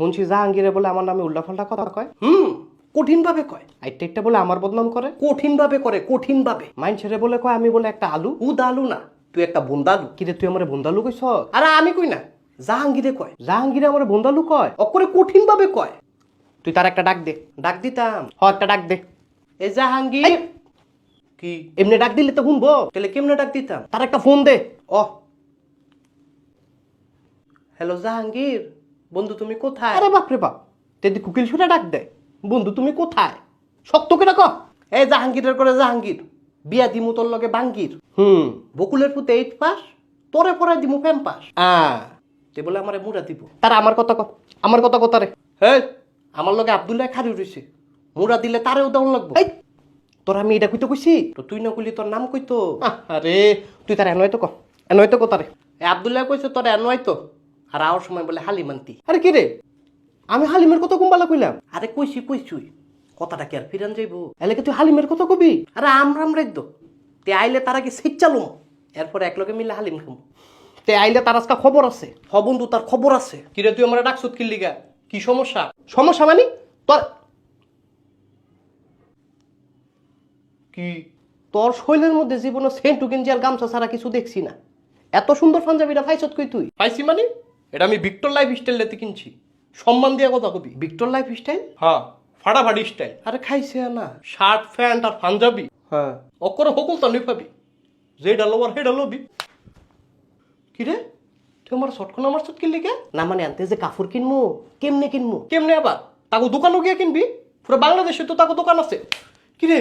শুনছি জাহাঙ্গীরে বলে আমার নামে উল্লাফাল্টা কথা কয়। হুম কঠিন ভাবে কয়। আইটা একটা বলে আমার বদনাম করে? কঠিন ভাবে করে কঠিন ভাবে মাইন ছেড়ে বলে কয় আমি বলে একটা আলু? উদ আলু না তুই একটা বন্দালু। কিরে তুই আমার বন্দালু কইছ? আরে আমি কই না জাহাঙ্গীরে কয়। জাহাঙ্গীরে আমার বন্দালু কয়? অকরে কঠিন ভাবে কয়। তুই তার একটা ডাক দে। ডাক দিতাম। হ একটা ডাক দে। এ জাহাঙ্গীর কি? এমনি ডাক দিলে তো শুনব। তাহলে কেমনে ডাক দিতাম? তার একটা ফোন দে। ও হ্যালো জাহাঙ্গীর বন্ধু, তুমি কোথায়? আরে বাপরে বাপ, তেদি কুকিল শুনে ডাক দেয়। বন্ধু, তুমি কোথায়? শক্ত করে কহ এই জাহাঙ্গীরের করে জাহাঙ্গীর, বিয়া দিমু তোর লগে বাঙ্গির। হুম, বকুলের পুতে এইট পাস তোরে পড়াই দিমু ফেম পাস আ, তে বলে আমারে মুড়া দিব। তার আমার কথা ক আমার কথা কথা রে হে আমার লগে আব্দুল্লাহ খারি রইছে মুড়া দিলে তারেও দেওয়ান লাগবো। এই, তোর আমি এটা কইতে কইছি? তো তুই না কইলি তোর নাম কইতো? আরে তুই তার এনয় তো ক এনয় তো কথারে এ আব্দুল্লাহ কইছে তোর এনয় তো আর আওয়ার সময় বলে হালিমান্তি। আরে কি রে? আমি হালিমের কথা কুম্বালা কইলাম। আরে কইছি কইছুই কথাটা কি আর ফিরান যাইব? এলাকে তুই হালিমের কথা কবি? আরে আমরা আমরা রাজ্য তে আইলে তারা কি সেট চালুম। এরপর একলগে মিলে হালিম খাম। তে আইলে তার আজকে খবর আছে। হ বন্ধু তার খবর আছে। কি রে তুই আমার ডাকসুত কি লিগা? কি সমস্যা? সমস্যা মানে? তোর কি? তোর শৈলের মধ্যে জীবনে সেন্টু গেঞ্জি আর গামছা ছাড়া কিছু দেখছি না। এত সুন্দর পাঞ্জাবিটা পাইছত কই তুই? পাইছি মানে? এটা আমি ভিক্টর লাইফ স্টাইল কিনছি। সম্মান দিয়ে কথা কবি। ভিক্টর লাইফ স্টাইল হ্যাঁ ফাটাফাটি স্টাইল আরে খাইছে না। শার্ট প্যান্ট আর পাঞ্জাবি। হ্যাঁ। অকরে হকুল তা নি পাবি। যেটা লো আর হেটা লবি। কি রে? তুই আমার শটখন আমার শট কিনলি কে? না মানে আনতে যে কাপড় কিনবো কেমনে কিনবো কেমনে আবার? তাকে দোকানও গিয়ে কিনবি? পুরো বাংলাদেশে তো তাকে দোকান আছে। কি রে?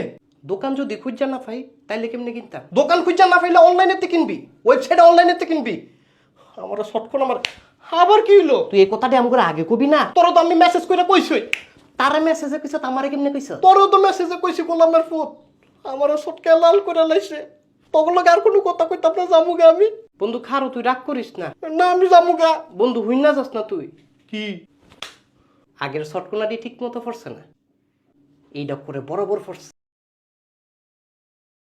দোকান যদি খুঁজা না পাই তাইলে কেমনে কিনতাম? দোকান খুঁজা না পাইলে অনলাইনেতে কিনবি। ওয়েবসাইটে অনলাইনেতে কিনবি। আমার শটখন আমার আবার কি হইল? তুই এই কথাটা আমাকে আগে কবি না? তোর তো আমি মেসেজ করে কইছই। তারা মেসেজে কইছ আমারে কেমনে কইছ? তোরও তো মেসেজে কইছি গোলামের ফোন আমারও সটকে লাল করে লাইছে। তখন আর কোনো কথা কইতাম না জামুগা আমি? বন্ধু খারো তুই রাগ করিস না। না আমি জামুগা বন্ধু হইন না যাস না তুই। কি? আগের শটকোনাটি ঠিক মতো পড়ছে না। এইটা করে বরাবর পড়ছে